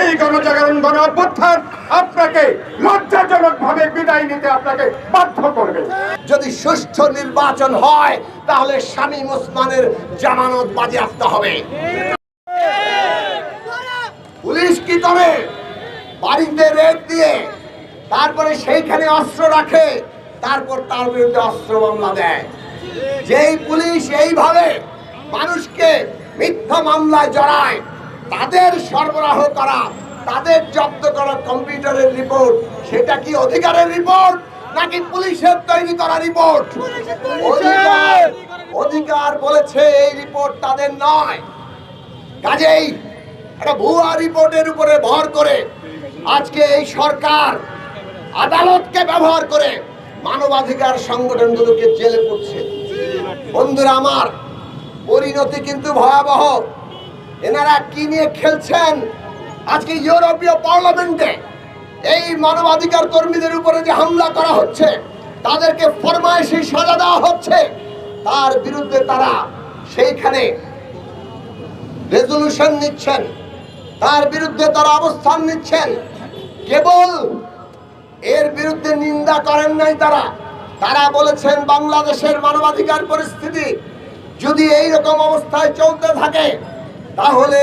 এই গণজাগরণ গণ অভ্যুত্থান আপনাকে লজ্জাজনক ভাবে বিদায় নিতে আপনাকে বাধ্য করবে। যদি সুষ্ঠু নির্বাচন হয়, তাহলে শামীম ওসমানের জামানত বাজেয়াপ্ত হবে। পুলিশ কি করে? বাড়িতে রেড দিয়ে, তারপরে সেইখানে অস্ত্র রাখে, তারপর তার বিরুদ্ধে অস্ত্র মামলা দেয়। যেই পুলিশ এইভাবে মানুষকে মিথ্যা মামলায় জড়ায় তাদের সরবরাহ করা, তাদের জব্দ করা কম্পিউটারের রিপোর্ট, সেটা কি অধিকারের রিপোর্ট নাকি পুলিশের তৈরি করা রিপোর্ট? অধিকার বলেছে এই রিপোর্ট তাদের নয়। কাজেই একটা ভুয়া রিপোর্টের উপরে ভর করে আজকে এই সরকার আদালতকে ব্যবহার করে মানবাধিকার সংগঠনগুলোকে জেলে পড়ছে বন্ধুরা আমার পরিণতি কিন্তু ভয়াবহ। এনারা কি নিয়ে খেলছেন? আজকে ইউরোপীয় পার্লামেন্টে এই মানবাধিকার কর্মীদের উপরে যে হামলা করা হচ্ছে, তাদেরকে ফরমায়েশি সাজা দেওয়া হচ্ছে, তার বিরুদ্ধে তারা সেইখানে রেজলিউশন নিচ্ছেন। তার বিরুদ্ধে তারা অবস্থান নিচ্ছেন। কেবল এর বিরুদ্ধে নিন্দা করেন নাই তারা। তারা বলেছেন, বাংলাদেশের মানবাধিকার পরিস্থিতি যদি এই রকম অবস্থায় চলতে থাকে তাহলে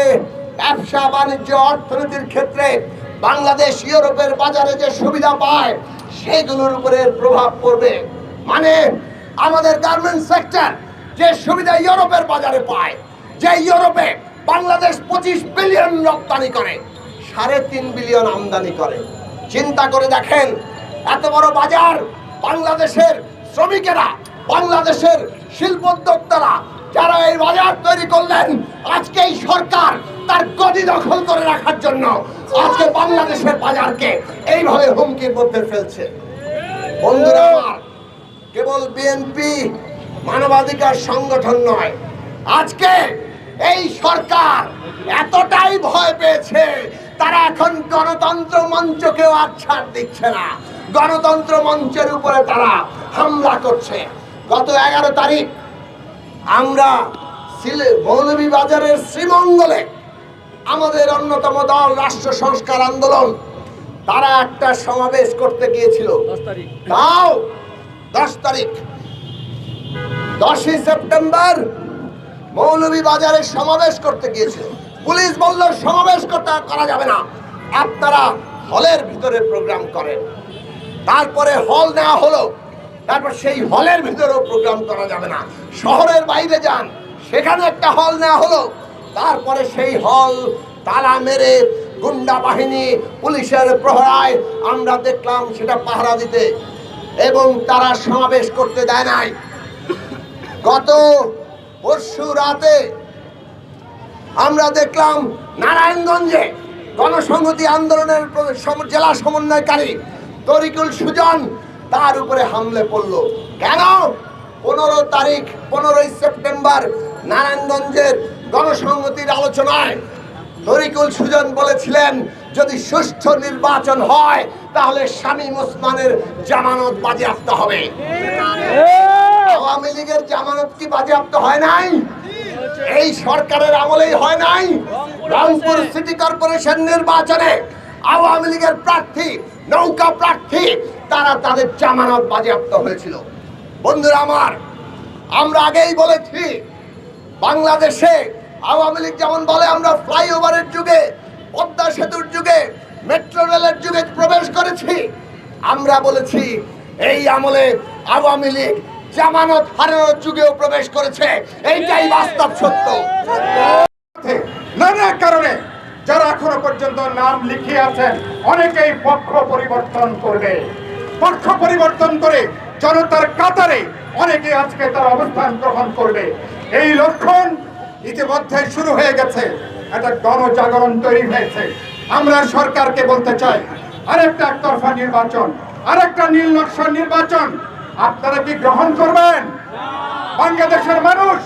ব্যবসা বাণিজ্য অর্থনীতির ক্ষেত্রে বাংলাদেশ, ইউরোপের বাজারে যে সুবিধা পায় সেগুলোর উপরে প্রভাব পড়বে। মানে আমাদের গার্মেন্টস সেক্টর যে সুবিধা ইউরোপের বাজারে পায়, যে ইউরোপে বাংলাদেশ পঁচিশ বিলিয়ন রপ্তানি করে, সাড়ে তিন বিলিয়ন আমদানি করে। চিন্তা করে দেখেন, এত বড় বাজার বাংলাদেশের শ্রমিকেরা, বাংলাদেশের শিল্পোদ্যোক্তারা যারা এই বাজার তৈরি করলেন, আজকে এই সরকার তার গদি দখল করে রাখার জন্য আজকে বাংলাদেশের বাজারকে এইভাবে হুমকির মধ্যে ফেলছে। বন্ধুরা আমার, কেবল বিএনপি মানবাধিকার সংগঠন নয়, আজকে এই সরকার এতটাই ভয় পেয়েছে, তারা এখন গণতন্ত্র মঞ্চকেও আচ্ছাদ দিচ্ছে না। গণতন্ত্র মঞ্চের উপরে তারা হামলা করছে। গত এগারো তারিখ আমরা মৌলভীবাজারের শ্রীমঙ্গলে। আমাদের অন্যতম দল রাষ্ট্র সংস্কার আন্দোলন তারা একটা সমাবেশ করতে গিয়েছিল। তাও দশ তারিখ। দশই সেপ্টেম্বর মৌলভী বাজারে সমাবেশ করতে গিয়েছিল। পুলিশ বলল সমাবেশ করতে করা যাবে না। আপনারা হলের ভিতরে প্রোগ্রাম করেন। তারপরে হল নেওয়া হলো। তারপর সেই হলের ভিতরেও প্রোগ্রাম করা যাবে না। শহরের বাইরে যান, সেখানে একটা হল নেওয়া হলো। তারপরে সেই হল তালা মেরে গুন্ডা বাহিনী পুলিশের প্রহরায় আমরা দেখলাম সেটা পাহারা দিতে। এবং তারা সমাবেশ করতে দেয় নাই। গত পরশু রাতে আমরা দেখলাম নারায়ণগঞ্জে গণসংহতি আন্দোলনের জেলা সমন্বয়কারী তরিকুল সুজন তার উপরে হামলে পড়ল। কেন? পনেরো তারিখ পনেরোই সেপ্টেম্বর নারায়ণগঞ্জের গণসংহতির আলোচনায় তরিকুল সুজন বলেছিলেন যদি সুষ্ঠু নির্বাচন হয় তাহলে শামীম ওসমানের জামানত বাজেয়াপ্ত হবে। আওয়ামী লীগের জামানত কি বাজেয়াপ্ত হয় নাই? এই সরকারের আমলেই হয় নাই? রংপুর সিটি কর্পোরেশন নির্বাচনে আওয়ামী লীগের প্রার্থী নৌকা প্রার্থী তারা তাদের জামানত বাজেয়াপ্ত হয়েছিল। বন্ধুরা আমার, আমরা আগেই বলেছি, বাংলাদেশে আওয়ামী লীগ যেমন বলে, আমরা ফ্লাইওভারের যুগে, পদ্মা সেতুর যুগে, মেট্রো রেলের যুগে প্রবেশ করেছি। আমরা বলেছি, এই আমলে আওয়ামী লীগ জামানত হারানোর যুগেও প্রবেশ করেছে। এইটাই বাস্তব সত্য। নানা কারণে যারা এখনও পর্যন্ত নাম লিখিয়ে আছেন, অনেকেই পক্ষ পরিবর্তন করবে। পক্ষ পরিবর্তন করে জনতার কাতারে অনেকে আজকে তার অবস্থান গ্রহণ করবে। এই লক্ষণ ইতিমধ্যে শুরু হয়ে গেছে। একটা গণজাগরণ তৈরি হয়েছে। আমরা সরকারকে বলতে চাই, আরেকটা একতরফা নির্বাচন, আরেকটা নীল নকশার নির্বাচন, আপনারা কি গ্রহণ করবেন? বাংলাদেশের মানুষ,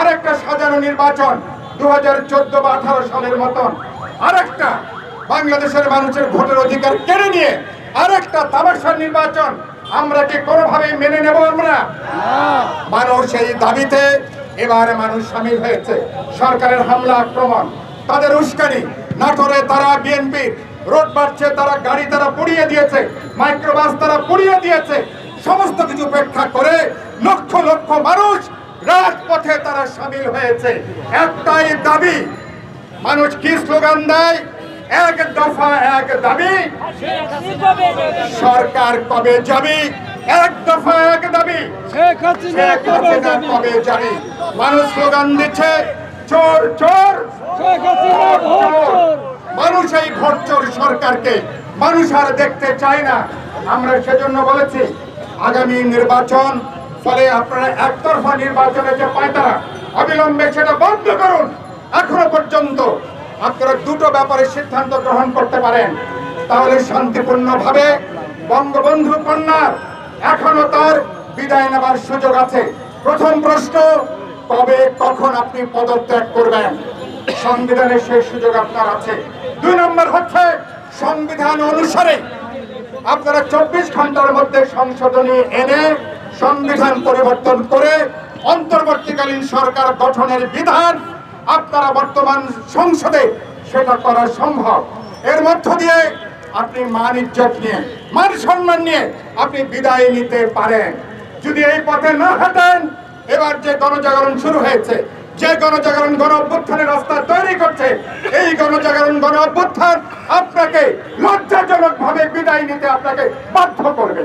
আরেকটা সাজানো নির্বাচন দু হাজার চোদ্দ বা আঠারো সালের মতন, আরেকটা বাংলাদেশের মানুষের ভোটের অধিকার কেড়ে নিয়ে আরেকটা তামাশার নির্বাচন আমরা কি কোনোভাবে মেনে নেব আমরা? মানুষ এই দাবিতে এবারে মানুষ সামিল হয়েছে। সরকারের হামলা, আক্রমণ, তাদের উস্কানি, নাটোরে তারা বিএনপির রোড বাড়ছে, তারা গাড়ি তারা পুড়িয়ে দিয়েছে, মাইক্রোবাস তারা পুড়িয়ে দিয়েছে। সমস্ত কিছু উপেক্ষা করে লক্ষ লক্ষ মানুষ রাজপথে তারা সামিল হয়েছে। একটাই দাবি, মানুষ কি স্লোগান দেয়? এক দফা এক দাবি। সরকার কবে যাবে? এক দফা এক দাবি। শেখ হাসিনা কবে যাবে? মানুষ স্লোগান দিচ্ছে চোর চোর ভোট চোর। মানুষ এই ভোটচোর সরকারকে মানুষ আর দেখতে চায় না। আমরা সেজন্য বলেছি আগামী নির্বাচন ফলে আপনারা একতরফা নির্বাচনে যে পায়তারা অবিলম্বে সেটা বন্ধ করুন। এখনও পর্যন্ত আপনারা দুটো ব্যাপারে সিদ্ধান্ত গ্রহণ করতে পারেন। তাহলে শান্তিপূর্ণভাবে বঙ্গবন্ধু কন্যার এখনও তার বিদায় নেবার সুযোগ আছে। প্রথম প্রশ্ন, কবে, কখন আপনি পদত্যাগ করবেন? সংবিধানের সেই সুযোগ আপনার আছে। দুই নম্বর হচ্ছে, সংবিধান অনুসারে আপনারা চব্বিশ ঘণ্টার মধ্যে সংশোধনী এনে সংবিধান পরিবর্তন করে অন্তর্বর্তীকালীন সরকার গঠনের বিধান আপনারা বর্তমান সংসদে সেটা করা সম্ভব। এর মধ্য দিয়ে আপনি মান ইজ্জত নিয়ে, মান সম্মান নিয়ে আপনি বিদায় নিতে পারেন। যদি এই পথে না হাঁটেন, এবার যে গণজাগরণ শুরু হয়েছে, যে গণজাগরণ গণ অভ্যুত্থানের রাস্তা তৈরি করছে, এই গণজাগরণ গণ অভ্যুত্থান আপনাকে লজ্জাজনক ভাবে বিদায় নিতে আপনাকে বাধ্য করবে।